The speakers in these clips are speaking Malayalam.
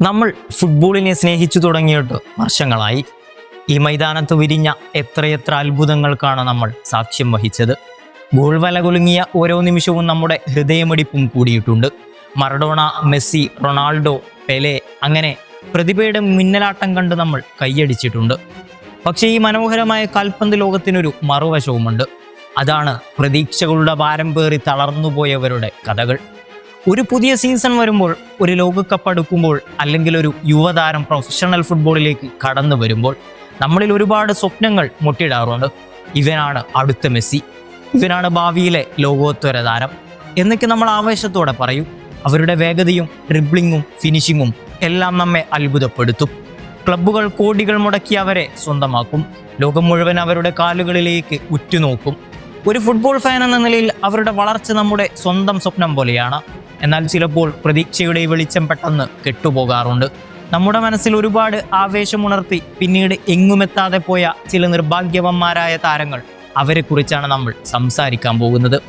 നമ്മൾ ഫുട്ബോളിനെ സ്നേഹിച്ചു തുടങ്ങിയിട്ട് വർഷങ്ങളായി. ഈ മൈതാനത്ത് വിരിഞ്ഞ എത്രയെത്ര അത്ഭുതങ്ങൾക്കാണ് നമ്മൾ സാക്ഷ്യം വഹിച്ചത്. ഗോൾ വല കുലുങ്ങിയ ഓരോ നിമിഷവും നമ്മുടെ ഹൃദയമിടിപ്പും കൂടിയിട്ടുണ്ട്. മറഡോണ മെസ്സി റൊണാൾഡോ പെലെ അങ്ങനെ പ്രതിഭയുടെ മിന്നലാട്ടം കണ്ട് നമ്മൾ കൈയടിച്ചിട്ടുണ്ട്. പക്ഷേ ഈ മനോഹരമായ കാൽപന്ത് ലോകത്തിനൊരു മറുവശവുമുണ്ട്. അതാണ് പ്രതീക്ഷകളുടെ ഭാരം പേറി തളർന്നുപോയവരുടെ കഥകൾ. ഒരു പുതിയ സീസൺ വരുമ്പോൾ ഒരു ലോകകപ്പ് അടുക്കുമ്പോൾ അല്ലെങ്കിൽ ഒരു യുവതാരം പ്രൊഫഷണൽ ഫുട്ബോളിലേക്ക് കടന്നു വരുമ്പോൾ നമ്മളിൽ ഒരുപാട് സ്വപ്നങ്ങൾ മുട്ടിയിടാറുണ്ട് ഇവനാണ് അടുത്ത മെസ്സി. ഇവനാണ് ഭാവിയിലെ ലോകോത്തര താരം. എന്നൊക്കെ നമ്മൾ ആവേശത്തോടെ പറയും. അവരുടെ വേഗതയും ഡ്രിബ്ലിങ്ങും ഫിനിഷിങ്ങും എല്ലാം നമ്മെ അത്ഭുതപ്പെടുത്തും. ക്ലബ്ബുകൾ കോടികൾ മുടക്കി അവരെ സ്വന്തമാക്കും. ലോകം മുഴുവൻ അവരുടെ കാലുകളിലേക്ക് ഉറ്റുനോക്കും. ഒരു ഫുട്ബോൾ ഫാൻ എന്ന നിലയിൽ അവരുടെ വളർച്ച നമ്മുടെ സ്വന്തം സ്വപ്നം പോലെയാണ്. എന്നാൽ ചിലപ്പോൾ പ്രതീക്ഷയുടെ വെളിച്ചം പെട്ടെന്ന് കെട്ടുപോകാറുണ്ട്. നമ്മുടെ മനസ്സിൽ ഒരുപാട് ആവേശമുണർത്തി പിന്നീട് എങ്ങുമെത്താതെ പോയ ചില നിർഭാഗ്യവന്മാരായ താരങ്ങൾ അവരെക്കുറിച്ചാണ് നമ്മൾ സംസാരിക്കാൻ പോകുന്നത്.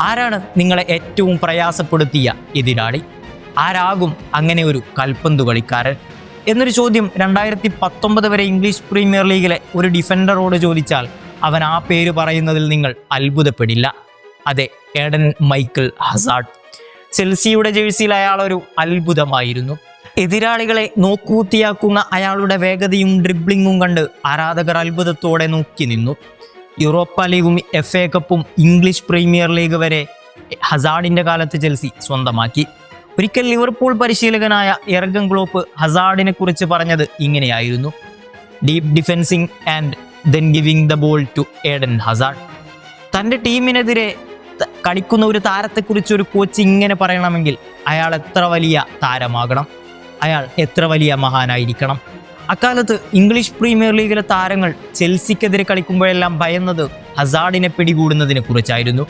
ആരാണ് നിങ്ങളെ ഏറ്റവും പ്രയാസപ്പെടുത്തിയ എതിരാളി? ആരാകും അങ്ങനെ ഒരു കൽപ്പന്തു കളിക്കാരൻ? എന്നൊരു ചോദ്യം രണ്ടായിരത്തി പത്തൊമ്പത് വരെ ഇംഗ്ലീഷ് പ്രീമിയർ ലീഗിലെ ഒരു ഡിഫൻഡറോട് ചോദിച്ചാൽ അവൻ ആ പേര് പറയുന്നതിൽ നിങ്ങൾ അത്ഭുതപ്പെടില്ല. അതെ ഏഡൻ മൈക്കിൾ ഹസാർഡ്. ചെൽസിയുടെ ജേഴ്സിയിൽ അയാൾ ഒരു അത്ഭുതമായിരുന്നു. എതിരാളികളെ നോക്കൂത്തിയാക്കുന്ന അയാളുടെ വേഗതയും ഡ്രിബ്ലിങ്ങും കണ്ട് ആരാധകർ അത്ഭുതത്തോടെ നോക്കി നിന്നു. യൂറോപ്പ ലീഗും എഫ് എ കപ്പും ഇംഗ്ലീഷ് പ്രീമിയർ ലീഗ് വരെ ഹസാർഡിന്റെ കാലത്ത് ചെൽസി സ്വന്തമാക്കി. ഒരിക്കൽ ലിവർപൂൾ പരിശീലകനായ എർഗൻ ക്ലോപ്പ് ഹസാഡിനെ കുറിച്ച് പറഞ്ഞത് ഇങ്ങനെയായിരുന്നു. Deep defending and then giving the ball to Eden Hazard തന്റെ ടീമിനെതിരെ കളിക്കുന്ന ഒരു താരത്തെക്കുറിച്ച് ഒരു കോച്ച് ഇങ്ങനെ പറയണമെങ്കിൽ അയാൾ എത്ര വലിയ താരമാകണം? അയാൾ എത്ര വലിയ മഹാനായിരിക്കണം? അക്കാലത്ത് ഇംഗ്ലീഷ് പ്രീമിയർ ലീഗിലെ താരങ്ങൾ ചെൽസിക്കെതിരെ കളിക്കുമ്പോഴെല്ലാം ഭയന്നത് ഹസാഡിനെ പിടികൂടുന്നതിനെ കുറിച്ചായിരുന്നു.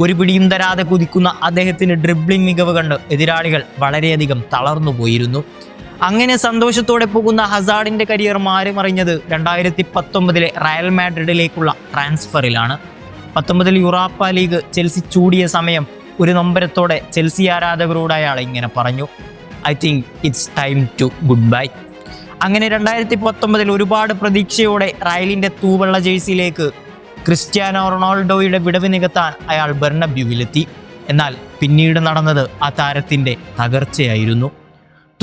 ഒരു പിടിയും തരാതെ കുതിക്കുന്ന അദ്ദേഹത്തിന്റെ ഡ്രിബ്ലിംഗ് മികവ് കണ്ട് എതിരാളികൾ വളരെയധികം തളർന്നു പോയിരുന്നു. അങ്ങനെ സന്തോഷത്തോടെ പോകുന്ന ഹസാർഡിന്റെ കരിയർ മാറി മറിഞ്ഞത് രണ്ടായിരത്തി പത്തൊമ്പതിലെ റയൽ മാഡ്രിഡിലേക്കുള്ള ട്രാൻസ്ഫറിലാണ് പത്തൊമ്പതിൽ യൂറോപ്പ ലീഗ് ചെൽസി ചൂടിയ സമയം ഒരു നൊമ്പരത്തോടെ ചെൽസി ആരാധകരോട് അയാൾ ഇങ്ങനെ പറഞ്ഞു I think it's time to goodbye അങ്ങനെ രണ്ടായിരത്തി പത്തൊമ്പതിൽ ഒരുപാട് പ്രതീക്ഷയോടെ റയലിന്റെ തൂവെള്ള ജേഴ്സിയിലേക്ക് ക്രിസ്ത്യാനോ റൊണാൾഡോയുടെ വിടവ് നികത്താൻ അയാൾ ബെർണബ്യുവിലെത്തി. എന്നാൽ പിന്നീട് നടന്നത് ആ താരത്തിന്റെ തകർച്ചയായിരുന്നു.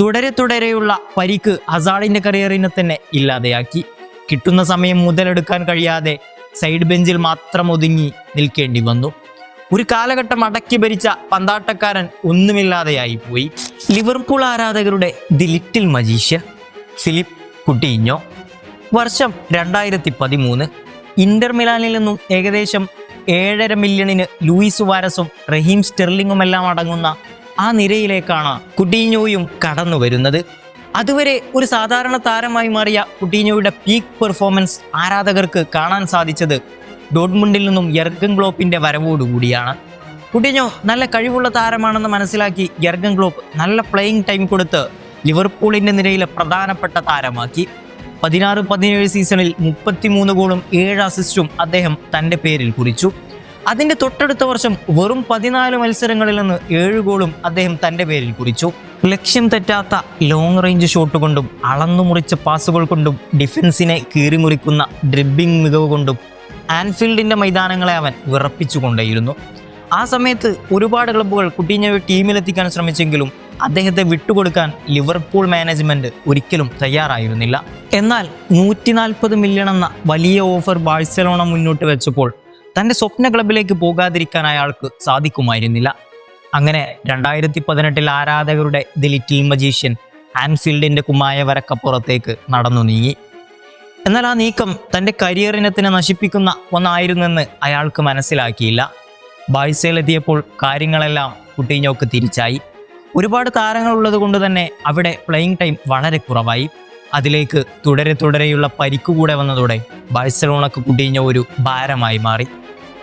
തുടരെ തുടരെയുള്ള പരിക്ക് ഹസാഡിന്റെ കരിയറിനെ തന്നെ ഇല്ലാതെയാക്കി. കിട്ടുന്ന സമയം മുതലെടുക്കാൻ കഴിയാതെ സൈഡ് ബെഞ്ചിൽ മാത്രം ഒതുങ്ങി നിൽക്കേണ്ടി വന്നു. ഒരു കാലഘട്ടം അടക്കി ഭരിച്ച പന്താട്ടക്കാരൻ ഒന്നുമില്ലാതെയായി പോയി. ലിവർപൂൾ ആരാധകരുടെ the little magician Philippe Coutinho. വർഷം രണ്ടായിരത്തി പതിമൂന്ന് ഇന്റർ മിലാനിൽ നിന്നും ഏകദേശം ഏഴര മില്യണിന് ലൂയിസ് വാരസും റഹീം സ്റ്റെർലിങ്ങുമെല്ലാം അടങ്ങുന്ന ആ നിരയിലേക്കാണ് കുട്ടിഞ്ഞോയും കടന്നു വരുന്നത് അതുവരെ ഒരു സാധാരണ താരമായി മാറിയ കുട്ടീനോയുടെ പീക്ക് പെർഫോമൻസ് ആരാധകർക്ക് കാണാൻ സാധിച്ചത് ഡോട്ട്മുണ്ടിൽ നിന്നും യർഗൻ ഗ്ലോപ്പിന്റെ വരവോടുകൂടിയാണ് കുട്ടിഞ്ഞോ നല്ല കഴിവുള്ള താരമാണെന്ന് മനസ്സിലാക്കി യർഗൻ ഗ്ലോപ്പ് നല്ല പ്ലേയിങ് ടൈം കൊടുത്ത് ലിവർപൂളിന്റെ നിരയിലെ പ്രധാനപ്പെട്ട താരമാക്കി. പതിനാറ് പതിനേഴ് സീസണിൽ മുപ്പത്തിമൂന്ന് ഗോളും ഏഴ് അസിസ്റ്റും അദ്ദേഹം തന്റെ പേരിൽ കുറിച്ചു. അതിന്റെ തൊട്ടടുത്ത വർഷം വെറും പതിനാല് മത്സരങ്ങളിൽ നിന്ന് ഏഴ് ഗോളും അദ്ദേഹം തന്റെ പേരിൽ കുറിച്ചു. ലക്ഷ്യം തെറ്റാത്ത ലോങ് റേഞ്ച് ഷോട്ട് കൊണ്ടും അളന്നു മുറിച്ച പാസുകൾ കൊണ്ടും ഡിഫൻസിനെ കീറിമുറിക്കുന്ന ഡ്രിബിംഗ് മികവ് കൊണ്ടും ആൻഫീൽഡിന്റെ മൈതാനങ്ങളെ അവൻ വിറപ്പിച്ചുകൊണ്ടേയിരുന്നു ആ സമയത്ത് ഒരുപാട് ക്ലബ്ബുകൾ കുട്ടീനെ ടീമിലെത്തിക്കാൻ ശ്രമിച്ചെങ്കിലും അദ്ദേഹത്തെ വിട്ടുകൊടുക്കാൻ ലിവർപൂൾ മാനേജ്മെന്റ് ഒരിക്കലും തയ്യാറായിരുന്നില്ല. എന്നാൽ നൂറ്റി നാൽപ്പത് മില്യൺ എന്ന വലിയ ഓഫർ ബാഴ്സലോണ മുന്നോട്ട് വെച്ചപ്പോൾ തന്റെ സ്വപ്ന ക്ലബിലേക്ക് പോകാതിരിക്കാൻ അയാൾക്ക് സാധിക്കുമായിരുന്നില്ല. അങ്ങനെ രണ്ടായിരത്തി പതിനെട്ടിൽ ആരാധകരുടെ ദി ലിറ്റിൽ മജീഷ്യൻ ആൻഫീൽഡിന്റെ കുമായ വരക്കപ്പുറത്തേക്ക് നടന്നു നീങ്ങി. എന്നാൽ ആ നീക്കം തന്റെ കരിയറിനെ തന്നെ നശിപ്പിക്കുന്ന ഒന്നായിരുന്നെന്ന് അയാൾക്ക് മനസ്സിലാക്കിയില്ല. ബാഴ്സയിലെത്തിയപ്പോൾ കാര്യങ്ങളെല്ലാം കുട്ടീഞ്ഞോക്ക് തിരിച്ചായി. ഒരുപാട് താരങ്ങൾ ഉള്ളത് കൊണ്ട് തന്നെ അവിടെ പ്ലേയിങ് ടൈം വളരെ കുറവായി. അതിലേക്ക് തുടരെ തുടരെയുള്ള പരിക്ക് കൂടെ വന്നതോടെ ബാഴ്സലോണക്ക് കുട്ടീഞ്ഞോ ഒരു ഭാരമായി മാറി.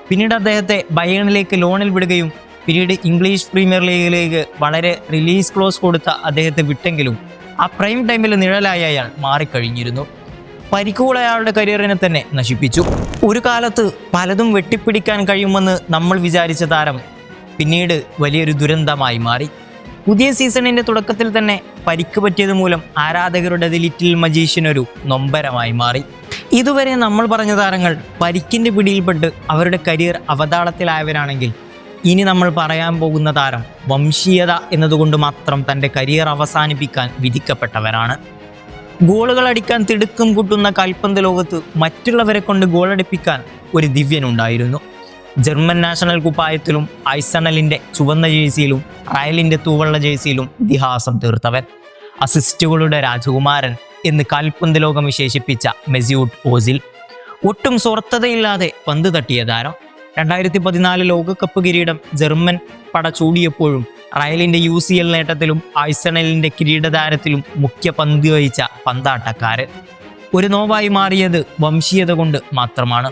പിന്നീട് അദ്ദേഹത്തെ ബയണിലേക്ക് ലോണിൽ വിടുകയും പിന്നീട് ഇംഗ്ലീഷ് പ്രീമിയർ ലീഗിലേക്ക് വളരെ റിലീസ് ക്ലോസ് കൊടുത്ത അദ്ദേഹത്തെ വിട്ടെങ്കിലും ആ പ്രൈം ടൈമിൽ നിഴലായ അയാൾ മാറിക്കഴിഞ്ഞിരുന്നു. പരിക്കുകൾ അയാളുടെ കരിയറിനെ തന്നെ നശിപ്പിച്ചു. ഒരു കാലത്ത് പലതും വെട്ടിപ്പിടിക്കാൻ കഴിയുമെന്ന് നമ്മൾ വിചാരിച്ച താരം പിന്നീട് വലിയൊരു ദുരന്തമായി മാറി. പുതിയ സീസണിന്റെ തുടക്കത്തിൽ തന്നെ പരിക്ക് പറ്റിയത് മൂലം ആരാധകരുടെ ലിറ്റിൽ മജീഷ്യൻ ഒരു നൊമ്പരമായി മാറി. ഇതുവരെ നമ്മൾ പറഞ്ഞ താരങ്ങൾ പരിക്കിന്റെ പിടിയിൽപ്പെട്ട് അവരുടെ കരിയർ അവതാളത്തിലായവരാണെങ്കിൽ ഇനി നമ്മൾ പറയാൻ പോകുന്ന താരം വംശീയത എന്നതുകൊണ്ട് മാത്രം തന്റെ കരിയർ അവസാനിപ്പിക്കാൻ വിധിക്കപ്പെട്ടവരാണ്. ഗോളുകൾ അടിക്കാൻ തിടുക്കം കൂട്ടുന്ന കാൽപന്ത് ലോകത്ത് മറ്റുള്ളവരെ കൊണ്ട് ഗോളടിപ്പിക്കാൻ ഒരു ദിവ്യനുണ്ടായിരുന്നു ജർമ്മൻ നാഷണൽ കുപ്പായത്തിലും ഐസണലിന്റെ ചുവന്ന ജേഴ്സിയിലും റയലിന്റെ തൂവള്ള ജേഴ്സിയിലും ഇതിഹാസം തീർത്തവൻ. അസിസ്റ്റുകളുടെ രാജകുമാരൻ എന്ന് കാൽപന്ത് ലോകം വിശേഷിപ്പിച്ച മെസ്യൂട്ട് ഓസിൽ. ഒട്ടും സ്വർത്ഥതയില്ലാതെ പന്ത് തട്ടിയ താരം. രണ്ടായിരത്തി പതിനാല് ലോകകപ്പ് കിരീടം ജർമ്മൻ പട ചൂടിയപ്പോഴും റയലിന്റെ യു സി എൽ നേട്ടത്തിലും ഐസണലിന്റെ കിരീടതാരത്തിലും മുഖ്യ പങ്ക് വഹിച്ച പന്താട്ടക്കാരൻ ഒരു നോവായി മാറിയത് വംശീയത കൊണ്ട് മാത്രമാണ്.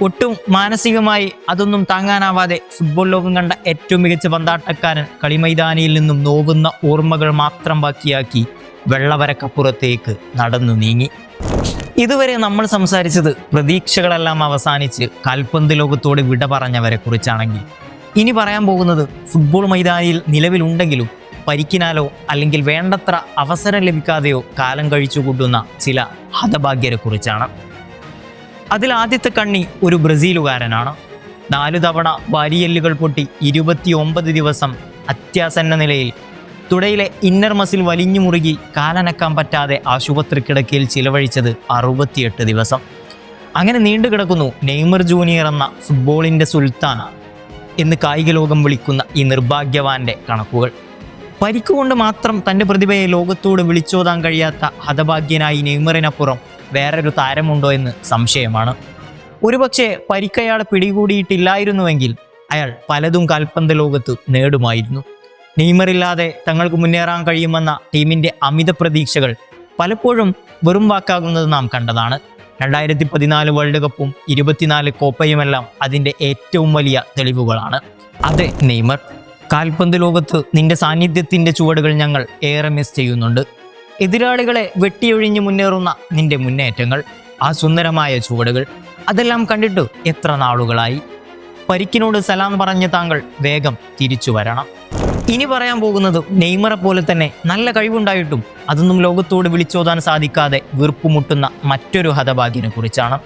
ഒട്ടും മാനസികമായി അതൊന്നും താങ്ങാനാവാതെ ഫുട്ബോൾ ലോകം കണ്ട ഏറ്റവും മികച്ച പന്താട്ടക്കാരൻ കളിമൈതാനിയിൽ നിന്നും നോവുന്ന ഓർമ്മകൾ മാത്രം ബാക്കിയാക്കി വെള്ളവരക്കപ്പുറത്തേക്ക് നടന്നു നീങ്ങി. ഇതുവരെ നമ്മൾ സംസാരിച്ചത് പ്രതീക്ഷകളെല്ലാം അവസാനിച്ച് കാൽപന്ത് ലോകത്തോട് വിട പറഞ്ഞവരെ കുറിച്ചാണെങ്കിൽ. ഇനി പറയാൻ പോകുന്നത് ഫുട്ബോൾ മൈതാനിയിൽ നിലവിലുണ്ടെങ്കിലും പരിക്കിനാലോ അല്ലെങ്കിൽ വേണ്ടത്ര അവസരം ലഭിക്കാതെയോ കാലം കഴിച്ചു കൂട്ടുന്ന ചില ഹതഭാഗ്യരെ കുറിച്ചാണ്. അതിൽ ആദ്യത്തെ കണ്ണി ഒരു ബ്രസീലുകാരനാണ്. നാലു തവണ വാരിയല്ലുകൾ പൊട്ടി ഇരുപത്തിയൊമ്പത് ദിവസം അത്യാസന്ന നിലയിൽ തുടയിലെ ഇന്നർ മസിൽ വലിഞ്ഞു മുറുകി കാലനക്കാൻ പറ്റാതെ ആശുപത്രി കിടക്കയിൽ ചിലവഴിച്ചത് അറുപത്തിയെട്ട് ദിവസം. അങ്ങനെ നീണ്ടു കിടക്കുന്നു നെയ്മർ ജൂനിയർ എന്ന ഫുട്ബോളിന്റെ സുൽത്താന എന്ന് കായിക ലോകം വിളിക്കുന്ന ഈ നിർഭാഗ്യവാന്റെ കണക്കുകൾ. പരിക്കുകൊണ്ട് മാത്രം തന്റെ പ്രതിഭയെ ലോകത്തോട് വിളിച്ചോതാൻ കഴിയാത്ത ഹതഭാഗ്യനായി നെയ്മറിനപ്പുറം വേറൊരു താരമുണ്ടോ എന്ന് സംശയമാണ്. ഒരുപക്ഷെ പരിക്കയാളെ പിടികൂടിയിട്ടില്ലായിരുന്നുവെങ്കിൽ അയാൾ പലതും കാൽപന്ത് ലോകത്ത് നേടുമായിരുന്നു. നെയ്മറില്ലാതെ തങ്ങൾക്ക് മുന്നേറാൻ കഴിയുമെന്ന ടീമിന്റെ അമിത പ്രതീക്ഷകൾ പലപ്പോഴും വെറും വാക്കാകുന്നത് നാം കണ്ടതാണ്. രണ്ടായിരത്തി പതിനാല് വേൾഡ് കപ്പും ഇരുപത്തിനാല് കോപ്പയുമെല്ലാം അതിന്റെ ഏറ്റവും വലിയ തെളിവുകളാണ്. അതെ നെയ്മർ. കാൽപന്ത് ലോകത്ത് നിന്റെ സാന്നിധ്യത്തിന്റെ ചുവടുകൾ ഞങ്ങൾ ഏറെ മിസ് ചെയ്യുന്നുണ്ട്. എതിരാളികളെ വെട്ടിയൊഴിഞ്ഞ് മുന്നേറുന്ന നിന്റെ മുന്നേറ്റങ്ങൾ ആ സുന്ദരമായ ചുവടുകൾ അതെല്ലാം കണ്ടിട്ട് എത്ര നാളുകളായി? പരിക്കിനോട് സലാം പറഞ്ഞ താങ്കൾ വേഗം തിരിച്ചു വരണം. ഇനി പറയാൻ പോകുന്നത് നെയ്മറെ പോലെ തന്നെ നല്ല കഴിവുണ്ടായിട്ടും അതൊന്നും ലോകത്തോട് വിളിച്ചോതാൻ സാധിക്കാതെ വീർപ്പുമുട്ടുന്ന മറ്റൊരു ഹതഭാഗ്യനെ കുറിച്ചാണ്.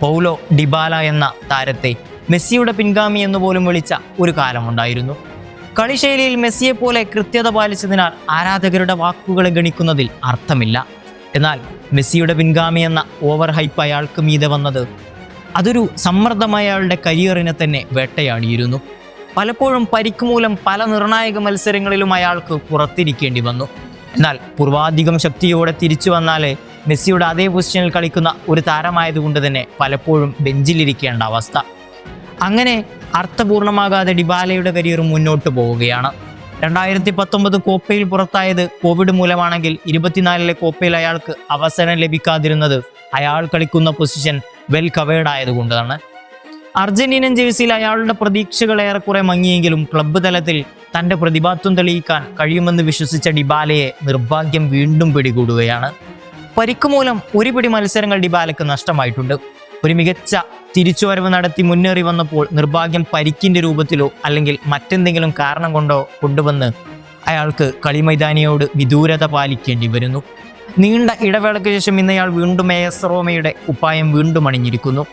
പൗലോ ഡിബാല എന്ന താരത്തെ മെസ്സിയുടെ പിൻഗാമി എന്ന് പോലും വിളിച്ച ഒരു കാലമുണ്ടായിരുന്നു. കളിശൈലിയിൽ മെസ്സിയെ പോലെ കൃത്യത പാലിച്ചതിനാൽ ആരാധകരുടെ വാക്കുകളെ ഗണിക്കുന്നതിൽ അർത്ഥമില്ല. എന്നാൽ മെസ്സിയുടെ പിൻഗാമി എന്ന ഓവർ ഹൈപ്പ് അയാൾക്ക് മീതെ വന്നത് അതൊരു സമ്മർദ്ദമായ അയാളുടെ കരിയറിനെ തന്നെ വേട്ടയാടിയിരുന്നു. പലപ്പോഴും പരിക്ക് മൂലം പല നിർണായക മത്സരങ്ങളിലും അയാൾക്ക് പുറത്തിരിക്കേണ്ടി വന്നു. എന്നാൽ പൂർവാധികം ശക്തിയോടെ തിരിച്ചു വന്നാലേ മെസ്സിയുടെ അതേ പൊസിഷനിൽ കളിക്കുന്ന ഒരു താരമായതുകൊണ്ട് തന്നെ പലപ്പോഴും ബെഞ്ചിലിരിക്കേണ്ട അവസ്ഥ. അങ്ങനെ അർത്ഥപൂർണമാകാതെ ഡിബാലയുടെ കരിയർ മുന്നോട്ട് പോവുകയാണ്. രണ്ടായിരത്തി പത്തൊമ്പത് കോപ്പയിൽ പുറത്തായത് കോവിഡ് മൂലമാണെങ്കിൽ ഇരുപത്തിനാലിലെ കോപ്പയിൽ അയാൾക്ക് അവസരം ലഭിക്കാതിരുന്നത് അയാൾ കളിക്കുന്ന പൊസിഷൻ വെൽ കവേർഡ് ആയതുകൊണ്ടാണ്. അർജന്റീനൻ ജേഴ്സിയിൽ അയാളുടെ പ്രതീക്ഷകൾ ഏറെക്കുറെ മങ്ങിയെങ്കിലും ക്ലബ്ബ് തലത്തിൽ തന്റെ പ്രതിഭാത്വം തെളിയിക്കാൻ കഴിയുമെന്ന് വിശ്വസിച്ച ഡിബാലയെ നിർഭാഗ്യം വീണ്ടും പിടികൂടുകയാണ്. പരിക്ക് മൂലം ഒരു പിടി മത്സരങ്ങൾ ഡിബാലയ്ക്ക് നഷ്ടമായിട്ടുണ്ട്. ഒരു മികച്ച തിരിച്ചുവരവ് നടത്തി മുന്നേറി വന്നപ്പോൾ നിർഭാഗ്യം പരിക്കിന്റെ രൂപത്തിലോ അല്ലെങ്കിൽ മറ്റെന്തെങ്കിലും കാരണം കൊണ്ടോ കൊണ്ടുവന്ന് അയാൾക്ക് കളിമൈതാനിയോട് വിദൂരത പാലിക്കേണ്ടി വരുന്നു. നീണ്ട ഇടവേളയ്ക്ക് ശേഷം ഇന്നയാൾ വീണ്ടും എസ് റോമയുടെ ഉപായം വീണ്ടും അണിഞ്ഞിരിക്കുന്നു.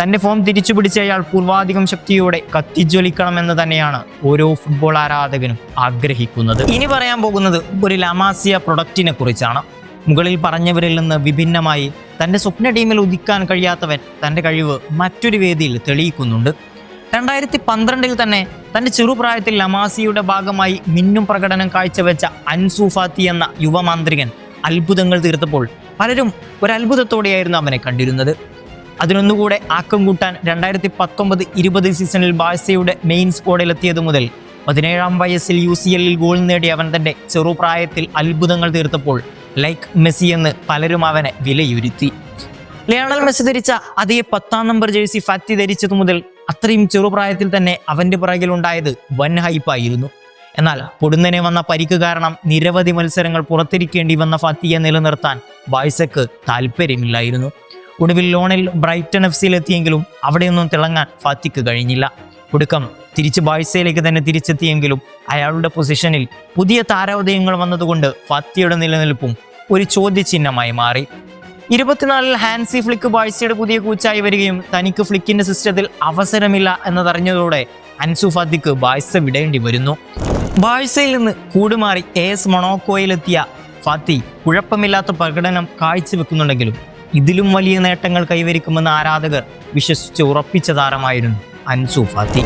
തന്റെ ഫോം തിരിച്ചു പിടിച്ച അയാൾ പൂർവാധികം ശക്തിയോടെ കത്തിജ്വലിക്കണമെന്ന് തന്നെയാണ് ഓരോ ഫുട്ബോൾ ആരാധകനും ആഗ്രഹിക്കുന്നത്. ഇനി പറയാൻ പോകുന്നത് ഒരു ലമാസിയ പ്രൊഡക്റ്റിനെ കുറിച്ചാണ്. മുകളിൽ പറഞ്ഞവരിൽ നിന്ന് വിഭിന്നമായി തന്റെ സ്വപ്ന ടീമിൽ ഉദിക്കാൻ കഴിയാത്തവൻ തന്റെ കഴിവ് മറ്റൊരു വേദിയിൽ തെളിയിക്കുന്നുണ്ട്. രണ്ടായിരത്തി പന്ത്രണ്ടിൽ തന്നെ തന്റെ ചെറുപ്രായത്തിൽ ലമാസിയുടെ ഭാഗമായി മിന്നും പ്രകടനം കാഴ്ചവെച്ച അൻസൂഫാത്തി എന്ന യുവമാന്ത്രികൻ അത്ഭുതങ്ങൾ തീർത്തപ്പോൾ പലരും ഒരത്ഭുതത്തോടെയായിരുന്നു അവനെ കണ്ടിരുന്നത്. അതിനൊന്നുകൂടെ ആക്കം കൂട്ടാൻ രണ്ടായിരത്തി പത്തൊമ്പത് ഇരുപത് സീസണിൽ ബാഴ്സയുടെ മെയിൻ സ്ക്വാഡിലെത്തിയത് മുതൽ പതിനേഴാം വയസ്സിൽ യു സി എല്ലിൽ ഗോൾ നേടി അവൻ തന്റെ ചെറുപ്രായത്തിൽ അത്ഭുതങ്ങൾ തീർത്തപ്പോൾ ലൈക്ക് മെസ്സി എന്ന് പലരും അവനെ വിലയിരുത്തി. ലയണൽ മെസ്സി ധരിച്ച അതേ പത്താം നമ്പർ ജേഴ്സി ഫാറ്റി ധരിച്ചതു മുതൽ അത്രയും ചെറുപ്രായത്തിൽ തന്നെ അവന്റെ പുറകിലുണ്ടായത് വൻ ഹൈപ്പായിരുന്നു. എന്നാൽ പൊടുന്നനെ വന്ന പരിക്ക് കാരണം നിരവധി മത്സരങ്ങൾ പുറത്തിരിക്കേണ്ടി വന്ന ഫാത്തിയെ നിലനിർത്താൻ ബായ്സക്ക് താല്പര്യമില്ലായിരുന്നു. ഒടുവിൽ ലോണിൽ ബ്രൈറ്റൺ എഫ് സിയിലെത്തിയെങ്കിലും അവിടെയൊന്നും തിളങ്ങാൻ ഫാത്തിക്ക് കഴിഞ്ഞില്ല. ഒടുക്കം തിരിച്ച് ബാഴ്സയിലേക്ക് തന്നെ തിരിച്ചെത്തിയെങ്കിലും അയാളുടെ പൊസിഷനിൽ പുതിയ താരോദയങ്ങൾ വന്നതുകൊണ്ട് ഫാത്തിയുടെ നിലനിൽപ്പും ഒരു ചോദ്യചിഹ്നമായി മാറി. ഇരുപത്തിനാലിൽ ഹാൻസി ഫ്ലിക്ക് ബാഴ്സയുടെ പുതിയ കൂച്ചായി വരികയും തനിക്ക് ഫ്ലിക്കിന്റെ സിസ്റ്റത്തിൽ അവസരമില്ല എന്നതറിഞ്ഞതോടെ അൻസു ഫാത്തിക്ക് ബാഴ്സ വിടേണ്ടി വരുന്നു. ബാഴ്സയിൽ നിന്ന് കൂടുമാറി എ എസ് മൊണോക്കോയിലെത്തിയ ഫാത്തി കുഴപ്പമില്ലാത്ത പ്രകടനം കാഴ്ചവെക്കുന്നുണ്ടെങ്കിലും ഇതിലും വലിയ നേട്ടങ്ങൾ കൈവരിക്കുമെന്ന് ആരാധകർ വിശ്വസിച്ച് ഉറപ്പിച്ച താരമായിരുന്നു അൻസു ഫാത്തി.